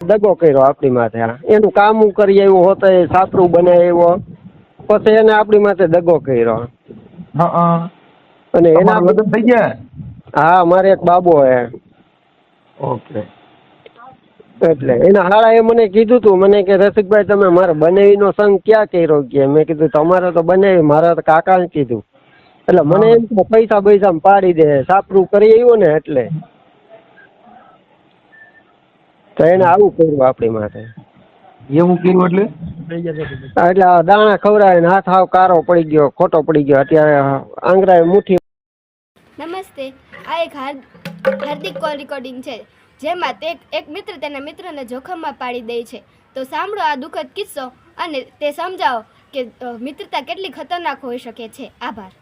દગો કર્યો આપણી માથે એનું કામ કરી આવ્યો હોતો એ સાપરું એવો પછી એને આપણી માથે દગો કર્યો. હા હા. અને એના લગ્ન થઈ ગયા? હા મારે એક બાબો હે. ઓકે. એટલે એના હાળાએ મને કીધું તું મને કે રસિકભાઈ તમે મારે બનાવીનો સંગ ક્યાં કર્યો કે? મેં કીધું તમારે તો બનેવી મારા તો કાકાએ કીધું. એટલે મને એમ પૈસા પૈસા પાડી દે સાપરું કરી આવ્યો ને એટલે. તો એને આવું કર્યું આપણી માથે. એવું કર્યું એટલે? એટલે દાણા ખવડાવે ને હાથ હાવ કારો પડી ગયો ખોટો પડી ગયો. અત્યારે આંગળાએ મુઠ્ઠી નમસ્તે. આ એક હાર્દિક કોલ રેકોર્ડિંગ છે જેમાં તે એક મિત્ર તેના મિત્રને જોખમમાં પાડી દે છે. તો સાંભળો આ દુઃખદ કિસ્સો અને તે સમજાવો કે મિત્રતા કેટલી ખતરનાક હોઈ શકે છે. આભાર.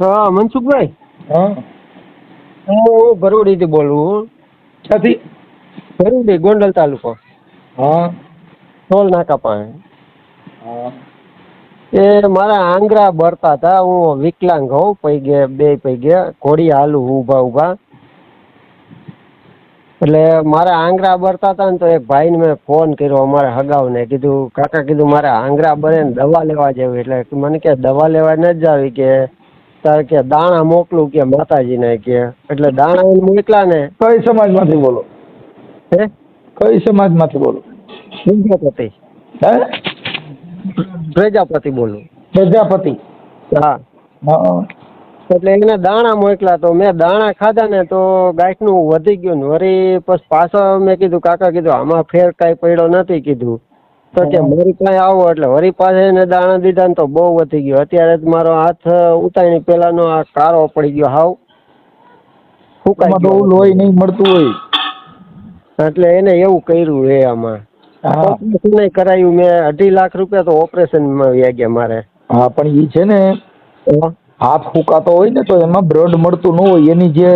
હા મનસુખભાઈ? હા. હું ભરૂડીથી બોલું ક્યાંથી? ભરૂડી ગોંડલ તાલુકો. હા. ટોલ નાકા પાસે. હા. એ મારા આંગરા બરતા હતા. હું વિકલાંગ હોઉં પૈગે બે પૈગે ઘોડી હાલું ઊભા ઊભા. એટલે મારા આંગળા બરતા હતા ને તો એક ભાઈને મેં ફોન કર્યો. અમારા હગાવને કીધું કાકા કીધું મારા આંગળા બને દવા લેવા જેવી. એટલે મને કે દવા લેવા ન જાવી કે તારે કે દાણા મોકલું કે માતાજીને કે? એટલે દાણા મોકલા ને? કઈ સમાજમાંથી બોલો? હે? કઈ સમાજમાંથી બોલો? પ્રજાપતિ. હે? પ્રજાપતિ બોલું. પ્રજાપતિ? હા. એટલે એને દાણા મોકલા તો મેં દાણા ખાધા ને તો ગાંઠનું વધી ગયું ને વળી પછી પાછો મેં કીધું કાકા કીધું આમાં ફેર કાંઈ પડ્યો નથી કીધું. તો કે મારી પાસે આવો એટલે વરી પાસે એને દાણા દીધા ને તો બહુ વધી ગયો. અત્યારે જ મારો હાથ ઉતાણી પેલાનો આ કાળો પડી ગયો હાવ. ફૂંકાઈ ગયો લોહી નહીં મળતું હોય. એટલે એને એવું કર્યું એ આમાં. ઓપરેશન કરાયું મેં. અઢી લાખ રૂપિયા તો ઓપરેશનમાં વ્યાગ્યા મારે. હા પણ એ છે ને હાથ ફૂકાતો હોય ને તો એમાં બ્લડ મળતું ન હોય. એની જે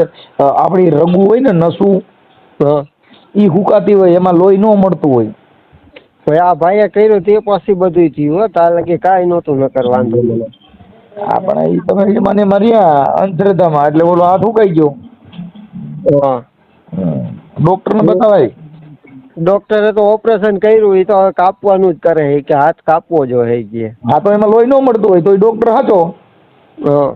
આપણી રગુ હોય ને નસું એ ફૂકાતી હોય એમાં લોહી ન મળતું હોય. ભાઈ આ ભાઈએ કર્યું તે પછી બધું થયું હો. તાર લગી કાંઈ નહોતું ન કરવાનું મને હા પણ એ તમે મને મર્યા અંધશ્રદ્ધામાં એટલે ઓલો હાથ ફૂંકાઈ ગયો. હા. ડોક્ટરને બતાવાય. ડોક્ટરે તો ઓપરેશન કર્યું એ તો હવે કાપવાનું જ કરે છે કે હાથ કાપવો જો હે કે. હા તો એમાં લોહી ન મળતું હોય તો એ ડોક્ટર સાચો હા.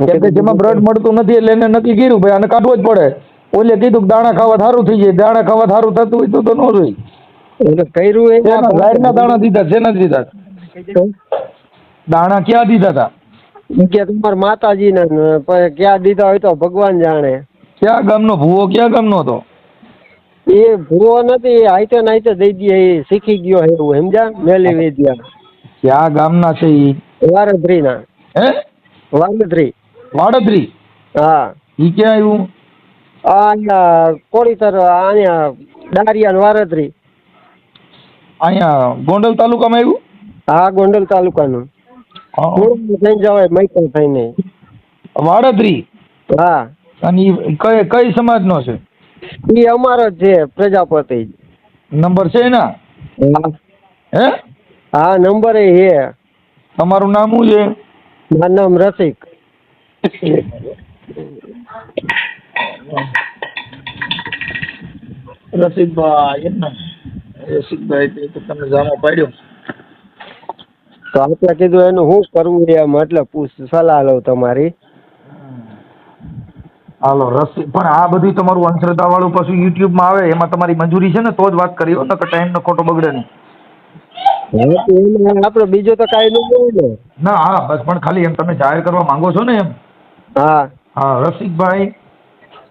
કેમ કે જેમાં બ્લડ મળતું નથી એટલે એને નક્કી કર્યું ભાઈ આને કાઢવો જ પડે. ઓલે કીધું કે દાણા ખાવા સારું થઈ જાય દાણા ખાવા સારું થતું હોય તો તો ન જોઈ. એટલે કર્યું એ? ઝાડના દાણા દીધા છે નથી દીધા. દાણા ક્યાં દીધા હતા કે તમાર માતાજી ને ક્યાં દીધા હોય તો ભગવાન જાણે. ક્યાં ગામનો ભૂવો ક્યાં ગામનો હતો? એ ભૂવો નથી આઈતે નાઈતે દઈ દે એ શીખી ગયો હે એવું સમજા મેલી વેદ્યા. ક્યાં ગામના છે ઈ? વારધ્રીના હે? વારધ્રી વાડત્રી હા. ઈ ક્યાં આવ્યું આ કોળીતર અહીંયા ડારિયા ને વારધ્રી અહીંયા ગોંડલ તાલુકામાં આવ્યું? હા ગોંડલ તાલુકાનું. થઈ જવાય મૈકલ થઈને. વાડદરી હા. અને કઈ કઈ સમાજનો છે? એ અમારો જ છે પ્રજાપતિ. નંબર છે એના? હે. હા? નંબર એ છે. તમારું નામ શું છે? મારું નામ રસિક. રસિકભાઈ એમ રસિકભાઈ તો તમે જામો પાડ્યો. તો આપણે કીધું એનું શું કરવું એમ એટલે પૂછ સલાહ લઉં તમારી. હાલો રસિક પણ આ બધું તમારું અંધશ્રદ્ધા વાળું પાછું યુટ્યુબમાં આવે એમાં તમારી મંજૂરી છે ને તો જ વાત કરી ટાઈમ નો ખોટો બગડે નહીં. આપણે બીજો તો કાંઈ નહીં ના. હા બસ પણ ખાલી એમ તમે જાહેર કરવા માંગો છો ને એમ. હા. હા રસિકભાઈ.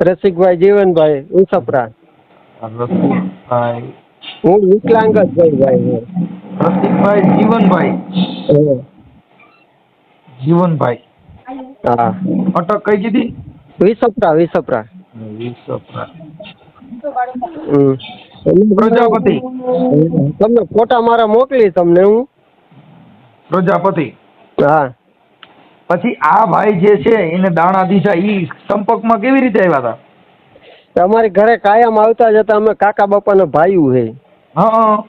રસિકભાઈ જીવનભાઈ ઉસપરા રસિકભાઈ. હું વિકલાંગ જ ભાઈ ભાઈ પ્રતિકભાઈ જીવનભાઈ. જીવનભાઈ. હા. અટક કઈ કીધી? વિસપરા વિસપરા. વિસપરા. પ્રજાપતિ. તમને ફોટા મારા મોકલી તમને હું. પ્રજાપતિ. હા. પછી આ ભાઈ જે છે એને દાણા દીધા ઈ સંપર્કમાં કેવી રીતે આવ્યા હતા? અમારી ઘરે કાયમ આવતા જતા અમે કાકા બાપાના ભાઈઓ હા. હા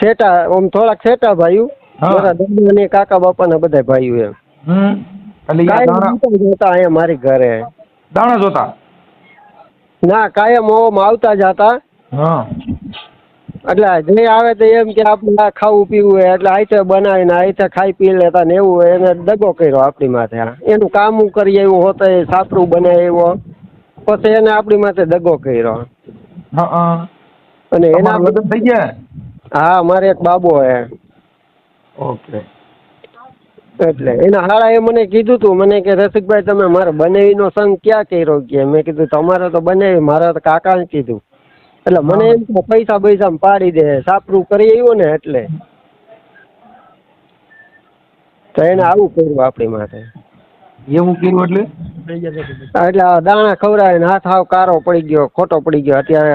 સેટા આમ થોડાક સેટા ભાઈઓ. મારા દાદા અને કાકા બાપાના બધા ભાઈઓ એમ. એટલે અહીંયા મારી ઘરે. દાણા જોતા? ના કાયમ ઓમ આવતા જ હતા. હા. એટલે જે આવે તો એમ કે આપણે આ ખાવું પીવું હોય એટલે આઈતે બનાવીને આઈતે ખાઈ પી લેતા ને એવું હોય એને દગો કર્યો આપણી માથે એનું કામ કરીએ એવું હોત એ બને એવો પછી એને આપણી માથે દગો કર્યો. હા. અને એના લગ્ન થઈ ગયા? હા મારે એક બાબો હે. ઓકે. એટલે એના હાળાએ મને કીધું તું મને કે રસિકભાઈ તમે મારે બનેવીનો સંગ ક્યાં કર્યો કે? મેં કીધું તમારે તો બનેવી મારા તો કાકાને કીધું. એટલે મને એમ કે પૈસા પૈસા પાડી દે સાપરું કરી આવ્યો ને એટલે. તો એને આવું કર્યું આપણી માથે. એવું કર્યું એટલે? એટલે દાણા ખવડાવે ને હાથ હાવ કારો પડી ગયો ખોટો પડી ગયો. અત્યારે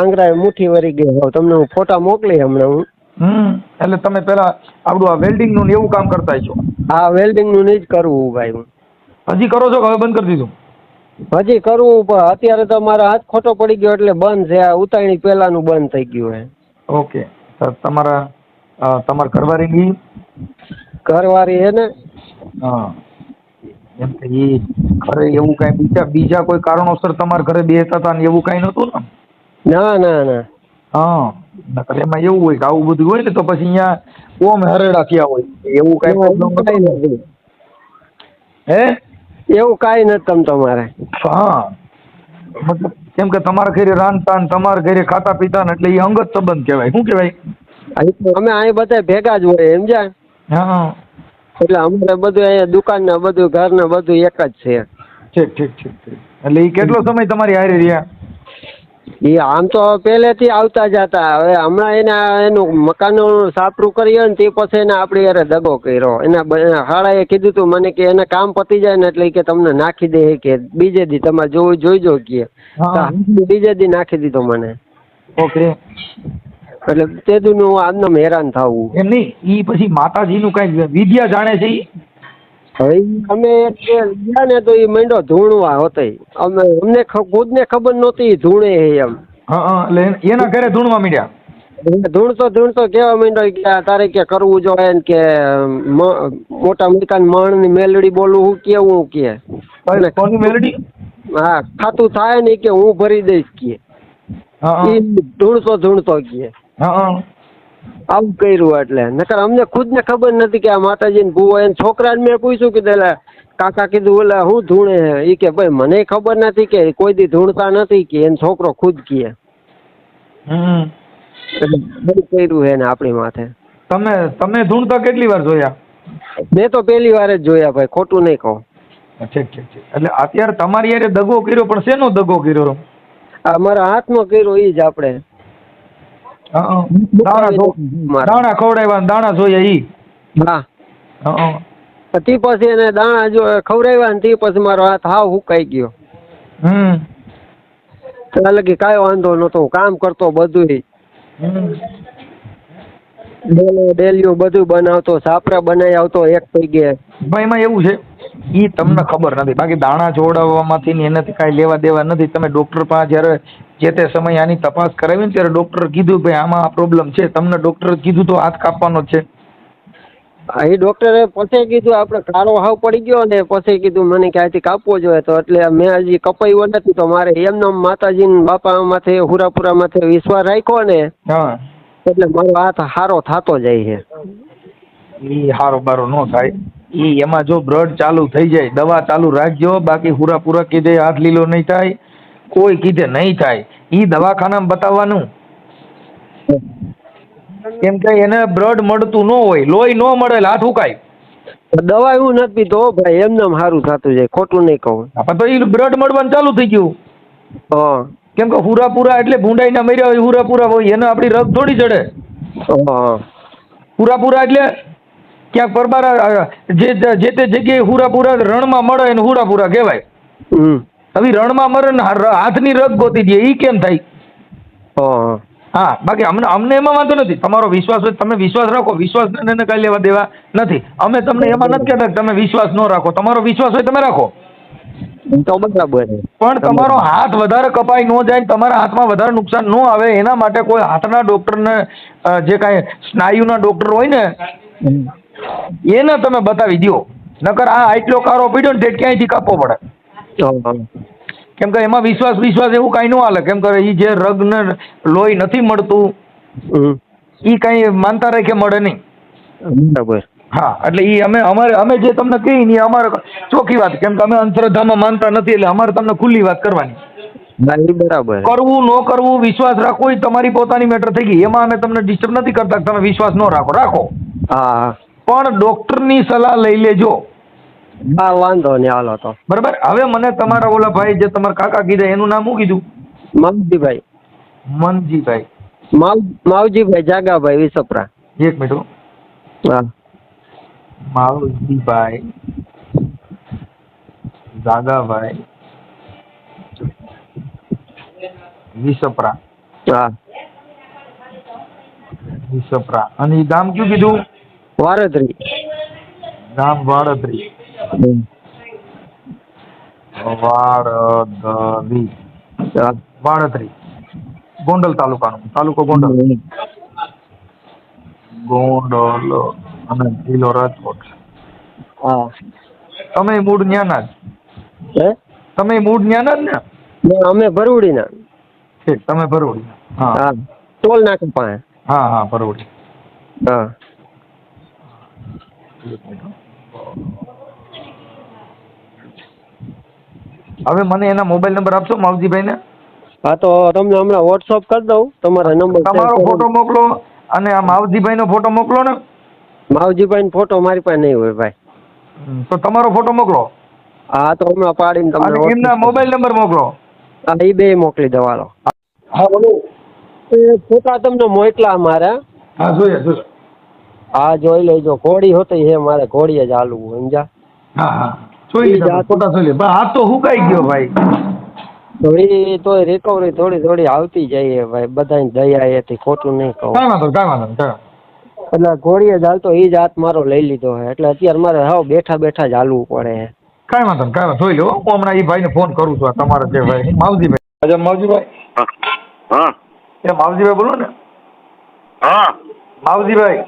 આંગળા મુઠ્ઠી વરી ગઈ. હવે તમને હું ફોટા મોકલી હમણાં હું. હમ એટલે તમે પેલા આપણું આ વેલ્ડિંગનું એવું કામ કરતા છો? હા વેલ્ડિંગનું નહીં જ કરવું ભાઈ હું. હજી કરો છો કે હવે બંધ કરી દીધું? હજી કરવું પણ અત્યારે તો મારો હાથ ખોટો પડી ગયો એટલે બંધ છે. આ ઉતાણી પહેલાનું બંધ થઈ ગયું હે ઓકે. તો તમારા તમારા ઘરવાળીની ઘરવાળી હે ને? હા. એમ કે એ ઘરે એવું કાંઈ બીજા બીજા કોઈ કારણોસર તમારા ઘરે બેસતા હતા ને એવું કાંઈ નહોતું ને? ના ના ના. હા નકર એમાં એવું હોય કે આવું બધું હોય ને તો પછી અહીંયા ઓમ હરેડા થયા હોય. એવું કાંઈ પ્રોબ્લેમ હે? એવું કાંઈ નથી તમ તમારે. હા. મતલબ કેમ કે તમારા ઘરે રાંધતા તમારા ઘરે ખાતા પીતા ને એટલે એ અંગત સંબંધ કહેવાય. શું કહેવાય? અમે અહીં બધા ભેગા જ હોય સમજ્યા? હા. એટલે અમારે બધું અહીંયા દુકાન ને બધું ઘર ને બધું એક જ છે. ઠીક ઠીક ઠીક ઠીક. એટલે એ કેટલો સમય તમારી હારે રહ્યા? એ આમ તો પહેલેથી આવતા જ હતા. હવે હમણાં એને એનું મકાનનું સાપરું કર્યું ને તે પછી એને આપણી યારે દગો કર્યો. એના હાળાએ કીધું તું મને કે એને કામ પતી જાય ને એટલે કે તમને નાખી દે કે બીજે દી તમારે જોવું જોઈજો કે. બીજે દી નાખી દીધો મને. ઓકે. એટલે તે હું આમને હેરાન થવું. એમ નહીં ઈ પછી માતાજીનું કઈ વિદ્યા જાણે છે ઈ? હવે અમે ગયા ને તો એ મંડો ધૂણવા હોતે. અમે અમને ખુદને ખબર નહોતી ધૂણે હે એમ. હા હા એટલે એના ઘરે ધૂણવા મીડ્યા? ધૂણતો ધૂણતો કેવા માંડ્યો કે તારે કે કરવું જોઈએ ને કે મોટા મકાન મણની મેલડી બોલવું હું કેવું કે. મેલડી? હા ખાતું થાય ને કે હું ભરી દઈશ કે. ધૂણતો ધૂણતો કે. હા આવું કર્યું એટલે. નકર અમને ખુદ ને ખબર નથી કે આ માતાજીને ભૂવો એને છોકરાને મેં પૂછ્યું કીધું એટલે કાકા કીધું ઓલા હું ધૂણે હે? ઈ કે ભાઈ મને ખબર નથી કે કોઈ દી ધૂણતા નથી કે એનો છોકરો ખુદ કહે હમ. એટલે બધું કર્યું હે ને આપણી માથે. તમે તમે ધૂણતા કેટલી વાર જોયા? મેં તો પહેલી વાર જ જોયા ભાઈ ખોટું નહીં કહું. ઠીક ઠીક ઠીક. એટલે અત્યારે તમારી યારે દગો કર્યો પણ શેનો દગો કર્યો? આ મારા હાથમાં કર્યો એ જ આપણે. દાણા દાણા ખવડાવ્યા દાણા જોઈએ ઈ. હા. તે પછી એને દાણા જો ખવડાવ્યા ને તે પછી મારો હાથ હાવ હુકાઈ ગયો. હમ. ત્યાં કે કાંઈ વાંધો નતો હું કામ કરતો બધું ડેલીઓ બધું બનાવતો સાપરા બનાવી આવતો એક થઈ ગયા ભાઈ એમાં એવું છે ઈ તમને ખબર નથી. બાકી દાણા જોડાવવામાંથી એનાથી કાંઈ લેવા દેવા નથી. તમે ડોક્ટર પાસે જ્યારે જે તે સમયે આની તપાસ કરાવી ને ત્યારે ડોક્ટર કીધું ભાઈ આમાં આ પ્રોબ્લેમ છે. તમને ડોક્ટર કીધું તો હાથ કાપવાનો જ છે. એ ડોક્ટરે પછી કીધું આપણે કાળો હાવ પડી ગયો ને પછી કીધું મને કે આથી કાપવો જોઈએ? તો એટલે મેં હજી કપાયો નથી તો મારે એમનો માતાજી ને બાપા માથે હુરાપુરા માથે વિશ્વાસ રાખ્યો ને હા. એટલે મારો હાથ સારો થતો જાય છે. એ હારો બારો નો થાય. ઈ એમાં જો બ્લડ ચાલુ થઈ જાય દવા ચાલુ રાખજો બાકી હુરા પૂરા કીધે હાથ લીલો નહીં થાય કોઈ કીધે નહીં થાય. એ દવાખાનામાં બતાવવાનું. કેમ કે એને બ્લડ મળતું ન હોય લોહી ન મળે હાથ ઉકાય દવા એવું નથી પીતો ભાઈ એમને સારું થતું જાય ખોટું નહીં કહું. આપણે તો એ બ્લડ મળવાનું ચાલુ થઈ ગયું. હા. કેમ કે હુરાપુરા એટલે ભૂંડાઈના મર્યા હોય હુરાપુરા હોય એને આપણી રગ થોડી ચડે હા. હુરાપુરા એટલે ક્યાંક પરબારા જે જે તે જગ્યાએ હુરાપુરા રણમાં મળે એને હુરાપુરા કહેવાય. હવે રણમાં મરે ને હાથની રગ ગોતી દે એ કેમ થાય? હા. બાકી અમને અમને એમાં વાંધો નથી. તમારો વિશ્વાસ હોય તમે વિશ્વાસ રાખો વિશ્વાસ ને કાંઈ લેવા દેવા નથી. અમે તમને એમાં નથી કહેતા તમે વિશ્વાસ ન રાખો. તમારો વિશ્વાસ હોય તમે રાખો. પણ તમારો હાથ વધારે કપાઈ ન જાય તમારા હાથમાં વધારે નુકસાન ન આવે એના માટે કોઈ હાથના ડોક્ટરને જે કાંઈ સ્નાયુના ડોક્ટર હોય ને એને તમે બતાવી દો નકર આ આટલો કારો પીડ્યો ને તે ક્યાંયથી કાપવો પડે? કેમ કે એમાં વિશ્વાસ વિશ્વાસ એવું કાંઈ ન હાલે. કેમ કે એ જે રગને લોહી નથી મળતું. એ કાંઈ માનતા રાખે મળે નહીં. બરાબર. હા એટલે એ અમે અમારે અમે જે તમને કહી ને અમારે ચોખ્ખી વાત. કેમ કે અમે અંધશ્રદ્ધામાં માનતા નથી એટલે અમારે તમને ખુલ્લી વાત કરવાની. બરાબર. કરવું ન કરવું વિશ્વાસ રાખવો એ તમારી પોતાની મેટર થઈ ગઈ. એમાં અમે તમને ડિસ્ટર્બ નથી કરતા તમે વિશ્વાસ ન રાખો. રાખો. હા. પણ ડોક્ટરની સલાહ લઈ લેજો. હા વાંધો નહીં હાલો તો. બરાબર? હવે મને તમારા ઓલા ભાઈ જે તમારા કાકા કીધા એનું નામ શું કીધું? માવજીભાઈ. મનજીભાઈ માવ માવજીભાઈ જાગાભાઈ વિસપરા. એક મિનિટ હા. માવજીભાઈ જાગાભાઈ વિસપરા. હા. વિસપરા. અને ગામ કયું કીધું? વારદરી. ગામ વાડદરી વાડદરી હા. ગોંડલ તાલુકાનું. તાલુકો ગોંડલ. ગોંડલ અને જિલ્લો રાજકોટ. હા. તમે મૂળ ન્યાના જ. હે? તમે મૂળ ન્યાના જ ને? અમે ભરૂડીના. ઠીક તમે ભરૂડી. હા. ટોલ નાકા પાસે. હા હા મિનિટ હો. હવે મને એના મોબાઈલ નંબર આપશો માવજીભાઈને? હા તો તમને હમણાં વોટ્સઅપ કરી દઉં. તમારા નંબર તમારો ફોટો મોકલો અને આ માવજીભાઈનો ફોટો મોકલો ને. માવજીભાઈ ફોટો મારી પાસે નહીં હોય ભાઈ. તો તમારો ફોટો મોકલો. હા તો હમણાં પાડીને તમને એમના મોબાઈલ નંબર મોકલો. હા એ બે મોકલી દેવાનો હા બોલો. એ ફોટા તમને મોકલા મારે હા જોઈએ જોઈએ. હા જોઈ લેજો ઘોડી હોતી હે મારે ઘોડીએ જ હાલવું સમજા હા હા. જોઈ લીધા ફોટા જોઈ લીધા હાથ તો હુકાઈ ગયો ભાઈ. થોડી તો રિકવરી થોડી થોડી આવતી જાય ભાઈ બધાની દયા એથી ખોટું નહીં કહું. કાંઈ વાંધો કાંઈ વાંધો કાંઈ એટલે ઘોડીએ જ હાલતો એ જ હાથ મારો લઈ લીધો હે. એટલે અત્યારે મારે હાવ બેઠા બેઠા જ હાલવું પડે હે. કાંઈ વાંધો કાંઈ વાંધો. જોઈ લો હું હમણાં એ ભાઈને ફોન કરું છું તમારે જે ભાઈ. માવજીભાઈ. અચ્છા માવજીભાઈ? હા. એ માવજીભાઈ બોલો ને. હા. માવજીભાઈ.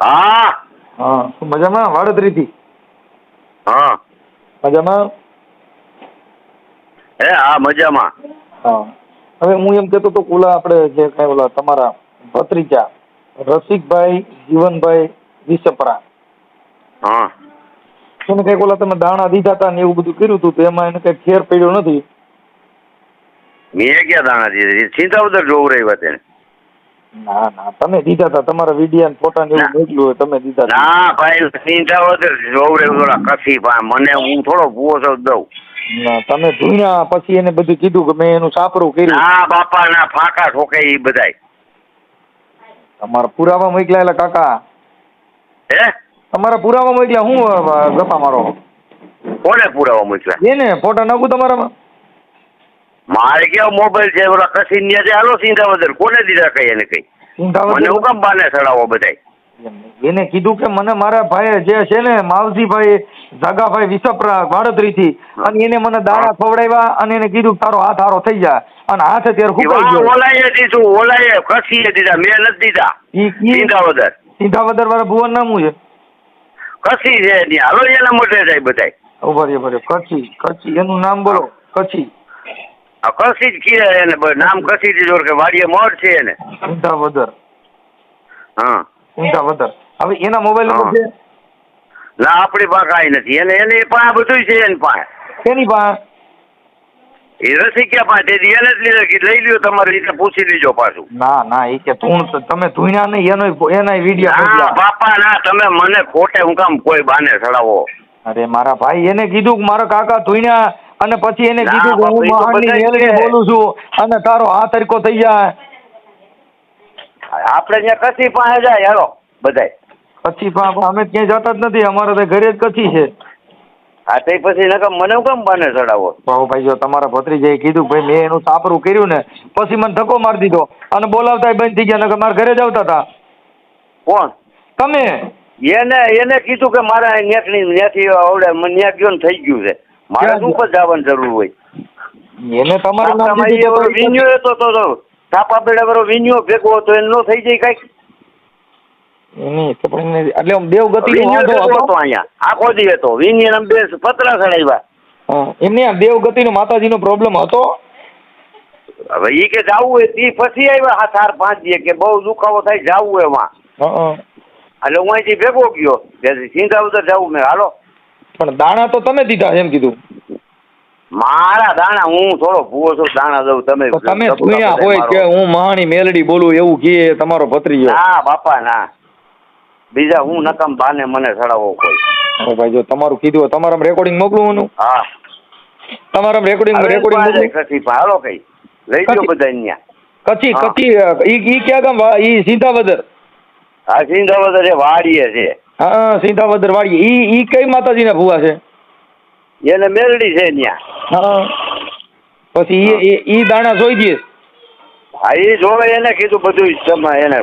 હા. હા મજામાં? વાડદરીથી હા. મજામાં? હે હા મજામાં. હા. હવે હું એમ કહેતો તો ઓલા આપણે જે કાંઈ ઓલા તમારા ભત્રીજા રસિકભાઈ જીવનભાઈ વિસપરા હા. એને કંઈક ઓલા તમે દાણા દીધા હતા ને એવું બધું કર્યું હતું તો એમાં એને કંઈક ફેર પડ્યો નથી? મેં ક્યાં દાણા દીધા? ઉધર જોવું રહી વાત એને. ના ના તમે દીધા હતા તમારા વિડિયા ને ફોટા ને એવું. મોકલ્યું હોય તમે દીધા ના ભાઈ ચિંતા ઉધર જોવું થોડા કસી ભાઈ. મને હું થોડો ભૂવો છો દઉં. ના, તમે ધૂણ્યા પછી એને બધું કીધું કે મેં એનું સાપરું કર્યું. ના બાપા ના ફાંકા ઠોકે એ બધાય. તમારા પુરાવા મોકલાયેલા કાકા? હે? તમારા પુરાવા મોકલ્યા હું ગપા મારો? કોને પુરાવા મોકલ્યા? એને ફોટા નાખું તમારામાં? મારે કેવો મોબાઈલ છે? ઓલા કસી ન્યા છે? હાલો ચિંતા કોને દીધા કઈ એને કઈ? મને હું કામ બાને ચડાવો બધાય? એને કીધું કે મને મારા ભાઈ જે છે ને માવજીભાઈ જાગાભાઈ વિસપરા વાડોદરીથી અને એને મને દાણા ખવડાવ્યા અને એને કીધું તારો હાથ હારો થઈ જાય. અને હાથ અત્યારે એવા ગયો. ઓલાએ દીધું ઓલાએ કસીએ દીધા મેં નથી દીધા. ઉધર સિંધાવદર. વાળા ભુવન નામું છે? કસી છે હાલો એના મોટે જાય બધાય. ઊભા કચ્છી કચ્છી એનું નામ બોલો. કચ્છી કસી જ કીધા એને નામ કસી દીધું કે વાડીએ મોડ છે એને. સિંધાવદર હા. સિંધાવદર હવે એના મોબાઈલ નંબર છે? ના આપણી પાસે કાંઈ નથી. એને એને પાસે બધું છે એની પાસે. એની પાસે? એ રસિક્યા પાસે. તે એને જ લીધો કે લઈ લ્યો તમારી રીતે પૂછી લેજો પાછું. ના ના એ કે તું તમે ધૂણ્યા નહીં એનો એના વીડિયો ના બાપા ના તમે મને ખોટે હું કામ કોઈ બાને ચડાવો. અરે મારા ભાઈ એને કીધું કે મારા કાકા ધૂણ્યા અને પછી એને કીધું કે હું મહાનની મેલડી બોલું છું અને તારો આ તરીકો થઈ જાય. આપણે ત્યાં કચ્છી પાસે જાય હેલો બધાય. કચ્છી પા અમે ક્યાંય જતા જ નથી અમારે તો ઘરે જ કચ્છી છે. હા તે પછી નકમ મને કેમ બાને ચડાવો? ભાઈ જો તમારા ભત્રીજાએ કીધું ભાઈ મેં એનું સાપરું કર્યું ને પછી મને ધક્કો મારી દીધો અને બોલાવતા બંધ થઈ ગયા નકર મારા ઘરે જ આવતા હતા. કોણ? તમે? એને એને કીધું કે મારે નેકની નેથી આવડે મને ન્યા ગયો ને થઈ ગયું છે. મારે શું પર જવાની જરૂર હોય? એને તમારું નામ દીધું તો વિન્યો હતો તો તો થાપા બેડા વરો વિન્યો ભેગો હતો એનો નો થઈ જાય કંઈક. નહીં તો પણ એટલે વિનિયર વાંધો હતો? અહીંયા? આખો દી હતો. વિનિયર આમ બે પતરા ચડાવ્યા. હા, એમને આ માતાજી નો પ્રોબ્લેમ હતો? હવે ઈ કે જાવું હોય તી પછી આવ્યા હા ચાર પાંચ દી કે બહુ દુખાવો થાય જાવું એમાં. હા, એટલે હું અહીંથી ભેગો ગયો. ત્યાંથી સિંગાવદર જાવું મેં. હાલો. પણ દાણા તો તમે દીધા એમ કીધું. મારા દાણા હું થોડો ભૂવો છું દાણા દઉં તમે. તમે સપોર્ટ હોય કે હું મહાણી મેલડી બોલું એવું કહે તમારો ભત્રીજો? ના બાપા ના. બીજા હું નકમ બાને મને ચડાવો કોઈ. ભાઈ જો તમારું કીધું તમારા રેકોર્ડિંગ મોકલું હું. હા તમારા રેકોર્ડિંગ રેકોર્ડિંગ મોકલું? કચી હાલો કઈ. લઈ. ગયો બધા અહીંયા કચી કચી ઈ ઈ ક્યાં ગામ ઈ સિંધાવદર? હા સિંગાવદર એ વાડીએ છે. હા સિંધાવદર વાડી ઈ ઈ કઈ માતાજીના ભુવા છે? એને મેલડી છે ત્યાં હા. પછી ઈ ઈ- દાણા જોઈ દે. હા એ જોવે એને કીધું બધું તમે એને.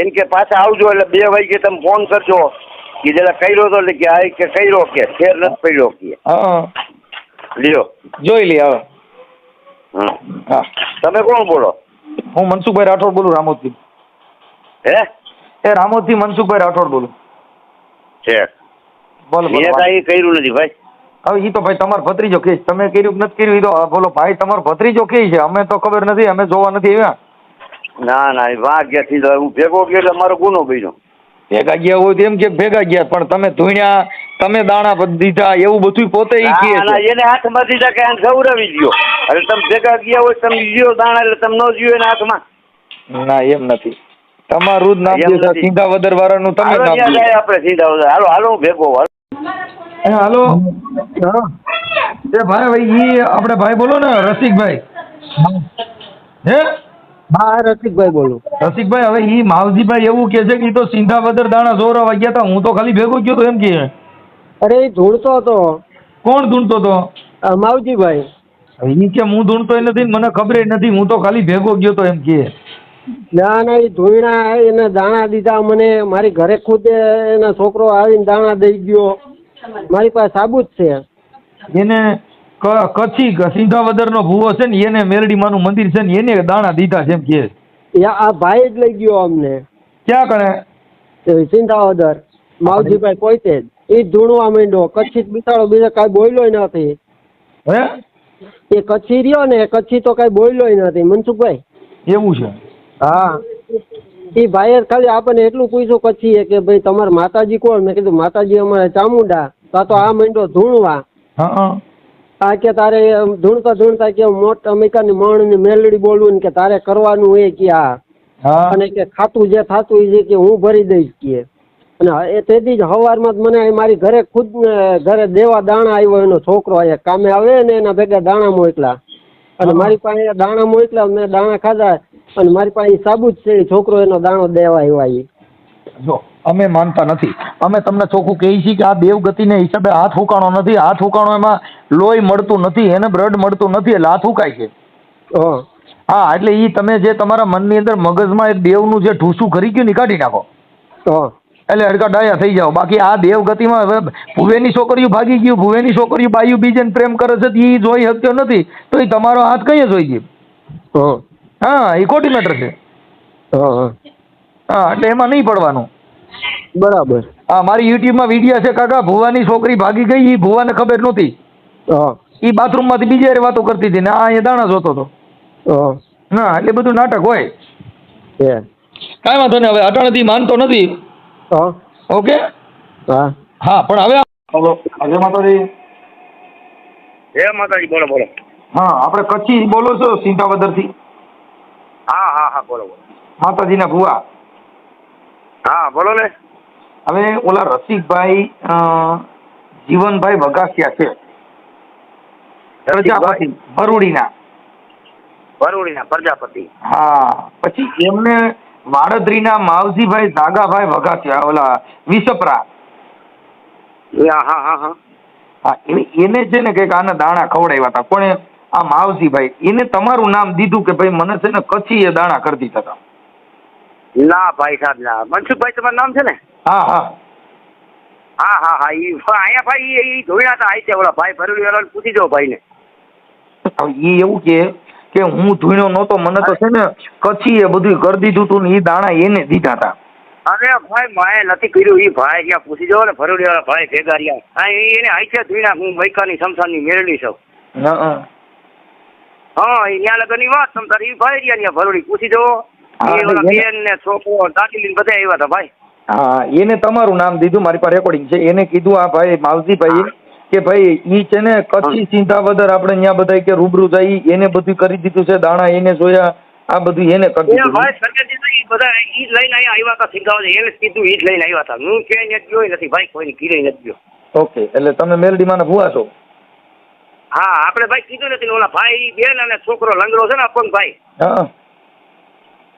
એને કે પાછા આવજો એટલે બે વાગે તમે ફોન કરજો. કે જરા કર્યો તો એટલે કે આ કે કર્યો કે ફેર નથી પડ્યો કે. હા. લ્યો. જોઈ લે હવે. હા. તમે કોણ બોલો? હું મનસુખભાઈ રાઠોડ બોલું રામોદથી. હે? એ રામોદથી મનસુખભાઈ રાઠોડ બોલું. છે. બોલો મેં કાંઈ કર્યું નથી ભાઈ. હવે એ તો ભાઈ તમારો ભત્રીજો કે તમે કર્યું નથી કર્યું? એ તો બોલો ભાઈ તમારો ભત્રીજો કે છે. અમે તો ખબર નથી અમે જોવા નથી આવ્યા. ના ના એ ગયા તો હું ભેગો ગયો એટલે મારો ગુનો બન્યો. ભેગા ગયા હોય તો એમ કે ભેગા ગયા પણ તમે ધૂણ્યા તમે દાણા દીધા એવું બધું પોતે ઈ કે એને હાથમાં દીધા કે ખવડાવી દ્યો. અરે તમે ભેગા ગયા હોય તમે લ્યો દાણા એટલે તમે ન જ્યો એના હાથમાં. ના એમ નથી. તમારું જ નામ છે. સિંધાવદર વાળાનું તમે નામ છે આપણે સીધા બધા. હાલો હાલો ભેગો હાલો. હાલો. એ ભાઈ ભાઈ ઈ આપણે ભાઈ બોલો ને રસિકભાઈ. હે? હા રસિકભાઈ બોલું. રસિકભાઈ હવે ઈ માવજીભાઈ એવું કે છે કે ઈ તો સિંધાવદર દાણા જોરવા વાગ્યા હતા. હું તો ખાલી ભેગો ગયો તો એમ કે. અરે એ ધૂળતો હતો. કોણ ધૂણતો તો આ માવજીભાઈ. ઈ કે હું ધૂણતો નથી મને ખબર નથી. હું તો ખાલી ભેગો ગયો તો એમ કે. ના ના એ ધોયણા એને દાણા દીધા. મને મારી ઘરે ખુદ એના છોકરો આવીને દાણા દઈ ગયો. મારી પાસે સાબુત છે. એને કચ્છી સિંધાવદર નો ભૂવો છે ને એને મેરડીમાનું મંદિર છે ને એને દાણા દીધા છે કે આ ભાઈ જ લઈ ગયો અમને. ક્યાં કણે? સિંધાવદર. માવજીભાઈ પોતે જ. એ ધૂણવા માંડ્યો. કચ્છી બિચારો બીજો કાંઈ બોલ્યો નથી. હે? એ કચ્છી રહ્યો ને કચ્છી તો કાંઈ બોલ્યો નથી. મનસુખભાઈ? એવું છે. હા. એ ભાઈએ ખાલી આપણને એટલું પૂછ્યું પછી કે ભાઈ તમારા માતાજી કોણ? મેં કીધું માતાજી અમારે ચામુંડા. તા તો આ મંડો ધૂણવા. આ કે તારે ધૂણતા ધૂણતા કે મોટા મણની મેલડી બોલવું ને કે તારે કરવાનું એ કે આ. અને કે ખાતું જે થાતું એ કે હું ભરી દઈશ કે. અને એ તેથી જ સવારમાં જ મને મારી ઘરે ખુદ ને ઘરે દેવા દાણા આવ્યો એનો છોકરો અહીંયા કામે આવે ને એના ભેગા દાણા મોકલા. અને મારી પાસે દાણા મોકલા મેં દાણા ખાધા અને મારી પાસે સાબુ જ છે છોકરો એનો દાણો દેવા આવ્યા એ જો અમે માનતા નથી. અમે તમને ચોખ્ખું કહીએ છીએ કે આ દેવગતિને હિસાબે હાથ હુકાણો નથી. હાથ હુકાણો એમાં લોહી મળતું નથી એને બ્લડ મળતું નથી એટલે હાથ હુકાય છે. હં. હા એટલે એ તમે જે તમારા મનની અંદર મગજમાં એક દેવનું જે ઠૂસું કરી ગયું ને કાઢી નાખો. એટલે હડકા ડાયા થઈ જાઓ. બાકી આ દેવગતિમાં હવે ભુવેની છોકરીઓ ભાગી ગયું. ભુવેની છોકરીઓ બાયું બીજાને પ્રેમ કરે છે એ જોઈ શક્યો નથી. તો એ તમારો હાથ કઈ જોઈ ગયો? હં. એ ખોટી મેટર છે. હં એટલે એમાં નહીં પડવાનું. બરાબર. હા મારી યુટ્યુબમાં વીડિયો છે કાકા ભુવાની છોકરી ભાગી ગઈ એ ભુવાને ખબર નહોતી. એ બાથરૂમમાંથી બીજી યારે વાતો કરતી હતી ને આ અહીંયા દાણા જોતો હતો. હં. ના એટલે બધું નાટક હોય. કાંઈ વાંધો નહીં હવે અટાણથી માનતો નથી. હં ઓકે. હા હા પણ હવે હલો અજય માતાજી. હે માતાજી બોલો બોલો. હા આપણે કચ્છી બોલો છો સિંધાવદરથી? હા હા હા બોલો બોલો. માતાજીના ભુવા. હા બોલો ને. હવે ઓલા રસિકભાઈ જીવનભાઈ વઘાસિયા છે. પ્રજાપતિ ભરૂડીના ભરૂડીના પ્રજાપતિ. હા પછી એમને વાડદરીના માવજીભાઈ ઝાગાભાઈ વઘાસિયા ઓલા વિસપરા. હા હા હા. હા એને છે ને કંઈક આના દાણા ખવડાવ્યા હતા. કોણે? આ માવજીભાઈ. એને તમારું નામ દીધું કે ભાઈ મને છે ને કચ્છી એ દાણા કરી દીધા હતા. ના ભાઈ સાહેબ ના. મનસુખભાઈ તમારું નામ છે ને? હા હા. હા હા હા. ઈ અહીંયા ભાઈ એ જોયા હતા. આઈ ઓલા ભાઈ ભરેલી પૂછી દો ભાઈને. એ એવું કે કે હું ધૂણ્યો નહોતો મને તો છે ને કચ્છી એ બધું કરી દીધું તું ને એ દાણા એને દીધા હતા અરે ભાઈ માએ નથી કર્યું. એ ભાઈ ત્યાં પૂછી જવો ને ભરોડી વાળા ભાઈ ભેગા રહ્યા. હા એને હાઈસે ધુઈના હું મૈકાની શમશાનની મેળવી છું. હા એ હા લગનની વાત સમસાર એ ભાઈ રહ્યા ત્યાં ભરોડી. પૂછી જવો એ ઓલા બેન ને છોકરો દાદી લઈને બધા આવ્યા હતા ભાઈ. હા એને તમારું નામ દીધું મારી પાસે રેકોર્ડિંગ છે. એને કીધું આ ભાઈ માવજીભાઈ કે ભાઈ ઈ છે ને કચ્છી સિંધાવદર આપણે અહીંયા બધા કે રૂબરૂ જાય એને બધું કરી દીધું છે દાણા એને જોયા આ બધું એને કરી દીધું. ભાઈ સરકારજી તો ઈ બધા ઈ લઈને આવ્યા હતા સિંગાવ એને સીધું ઈ જ લઈને આવ્યા હતા હું ક્યાંય નથી ગયો નથી ભાઈ કોઈની કીરે નથી ગયો. ઓકે એટલે તમે મેલડીમાં ભૂવા છો? હા આપણે ભાઈ કીધું નથી ઓલા ભાઈ બેન અને છોકરો લંગડો છે ને અપંગ ભાઈ? હા.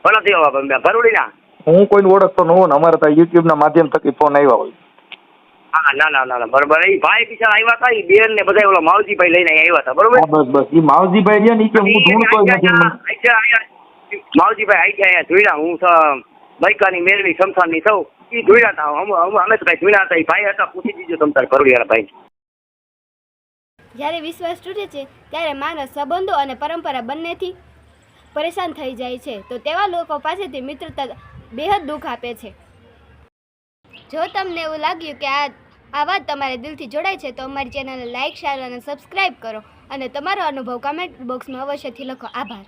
ભલાથી ભરોડીના? હું કોઈને ઓળખતો ન હોઉં ને અમારે ત્યાં યુટ્યુબના માધ્યમ થકી ફોન આવ્યા હોય. હા ના ના ના ના બરોબર. એ ભાઈ બિચારા આવ્યા હતા એ બેન ને બધા ઓલા માવજીભાઈ લઈને આવ્યા હતા બરોબર? બસ બસ. ઈ માવજીભાઈ રહ્યા ને હું નથી માવજીભાઈ ગયા જોઈલા. હું સ- મૈકાની મેળવી શમશાનની સૌ. ઈ જોઈલા હતા અમે તો ભાઈ હતા. ઈ ભાઈ હતા પૂછી દીધું તમ તારે કરોડિયાના ભાઈ. જ્યારે વિશ્વાસ તૂટે છે ત્યારે માણસ સંબંધો અને પરંપરા બંનેથી પરેશાન થઈ જાય છે. તો તેવા લોકો પાસેથી મિત્રતા બેહદ દુઃખ આપે છે. જો તમને એવું લાગ્યું કે આ આ વાત તમારે દિલથી જોડાય છે, તો અમારી ચેનલને લાઇક શેર અને સબસ્ક્રાઇબ કરો અને તમારો અનુભવ કમેન્ટ બોક્સમાં અવશ્યથી લખો. આભાર.